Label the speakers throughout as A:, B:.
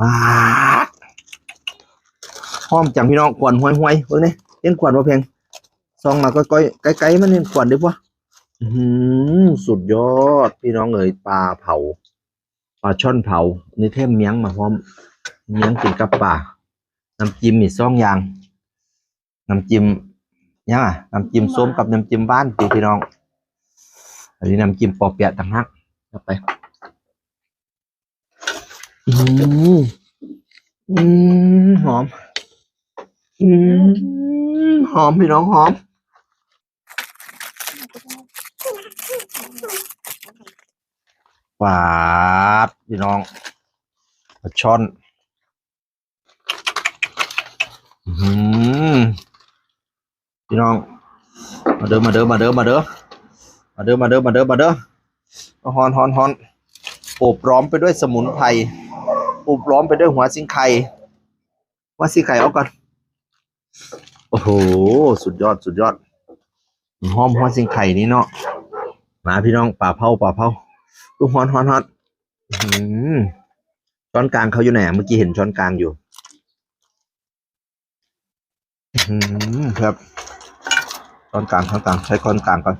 A: ปาดหอมจังพี่น้องกวนห้วยห้วยเบิ่งนี่เห็นกวนบ่เพียงซองมาก็ก้อยไกลๆมันเห็นกวนได้ปะอือสุดยอดพี่น้องเอ๋ยปลาเผาปลาช่อนเผานี่เทมเมียงมาพร้อมเมียงกินกับปลาน้ำจิ้มมีซองยางน้ำจิ้มยังอะน้ำจิ้มส้มกับน้ำจิ้มบ้านพี่พี่น้องอันนี้น้ำจิ้มปอเปียะต่างหากไป อืมอืมหอม อืมหอมพี่น้องหอมหวาดพี่น้องปลาช่อน อืมพี่น้อง มาเด้อมาเด้อมาเด้อมาเด้อมาเด้อมาเด้อมาเด้อมาเด้อฮอนฮอนฮอน อบล้อมไปด้วยสมุนไพรโอบล้อมไปด้วยหัวซิงไข่หัวซิงไข่เอาก่อนโอ้โห สุดยอดสุดยอดหอมหัวซิงไข่นี้เนาะมาพี่น้องป่าเผาป่าเผาลูกฮอนฮอนฮอนอื้อหือช้อนกลางเขาอยู่ไหนเมื่อกี้เห็นช้อนกลางอยู่ครับช้อนกลางช้อนกลางใช้ช้อนกลางก่อน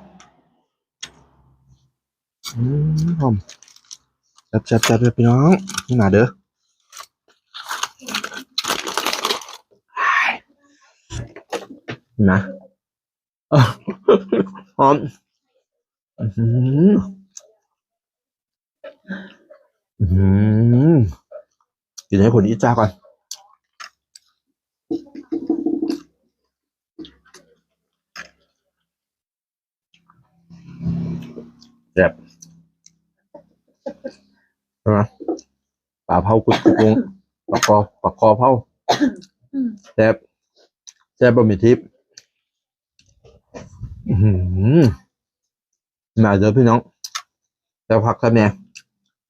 A: อืมหอม แซ่บแซ่บแซ่บพี่น้องนี่มาเด้อนะเอ้าหอมอื้อหืออื้อหือกินให้ผลอีจ้าก่อนแบบใช่ไหม ปลาเผากุดกุกงปลากอปลากอเผาแซ่บแซ่บบะหมี่ทิพย์อื้อหือมาเจอพี่น้องแต่พักครับเนี่ย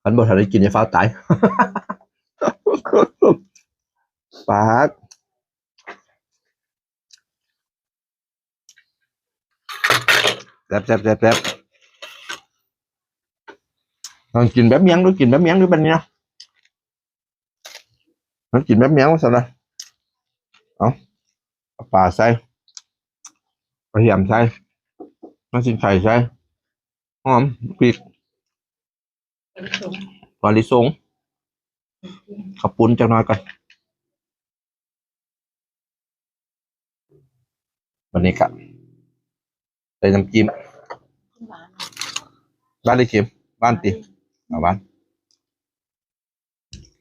A: ขันบททันได้กินในฟ้าตายปากแซ่บแซ่บแซ่บแซ่บลองกินแบบเมียงดูกินแบบเมียงดูเป็นไงล องกินแบบเมียงว่าสันนะเอาเอาปลาใส่กระเทียมใส่น้ำจิ้มไข่ใส่หอมพริกปลาลิสงขับปุ้นจังน้อยก่อนวันนี้ครับใส่น้ำจิ้มบ้านได้เค็มบ้านตีเอาบ้าน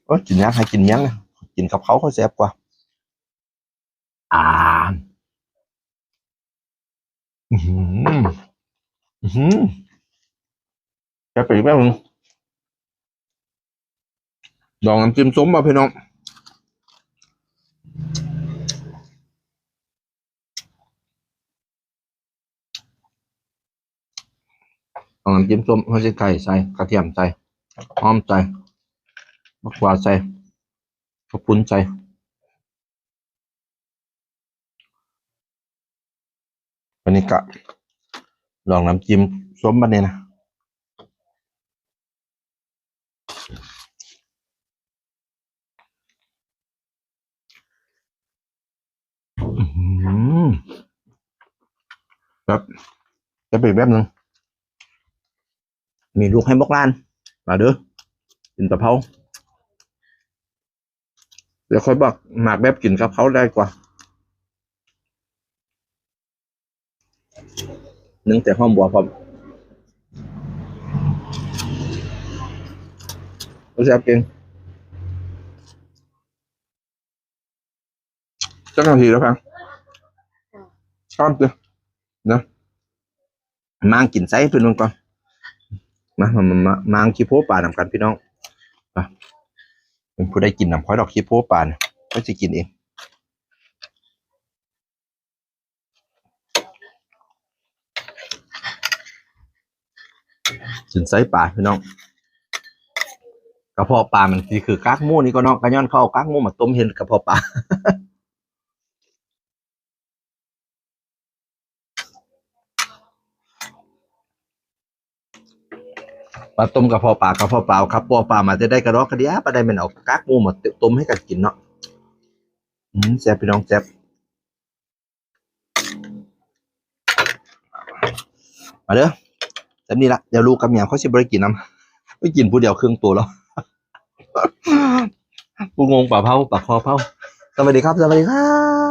A: โอ้กินยังให้กินยังนะ กินกับเขาเขาแซ่บกว่า อ่าอือหืออือหือแกไปอีกแป๊บนึงลองน้ำจิ้มส้มมาพี่น้องลองน้ำจิ้มส้มเขาจะไก่ใส่กระเทียมใส่หอมใจมะกวาดใจ กระปุ้นใจวันนี้กะลองน้ำจิ้มส้มบันเนี่ยนะครับจะไปอีกแบบหนึ่งมีลูกให้บกลานมาเด้อกินกะเพา เดี๋ยวค่อยบอกหมากแบบกินกะเพราได้กว่านึ่งแต่ห้อมบัวพร้อมรู้จักเก่งจ้าหน้าทีแล้วพังชอบเลยนะมางกินไส้เพื่อนก่อนมามามามามาขี้โพป่านำกันพี่น้องมา เป็นผู้ได้กินน้ำค่อยดอกขี้ผู้ป่านก็จะกินเองจินไส้ป่าพี่น้องกระเพาะปลามันคือ กากมูนี่ก็น้องกระย้อนเข้ากากมูมาต้มเห็นกระเพาะปลา อปลาต้มกระเพาะปลากระเพาะเปล่าครับปัวปลามาจะได้กระดอกกระเดียปลาได้มันเอากากมูมาต้มให้กันกินเนาะอืมแซ่บพี่น้องแซ่บมาเด้อแซ่บนี่ละเดี๋ยวลูกกับเมียเขาสิบริกินน้ำไม่กินผู้เดียวเครึ่องตัวแล้วผู้งงป่าเผาป่าคอเผาสวัสดีครับ สวัสดีครับ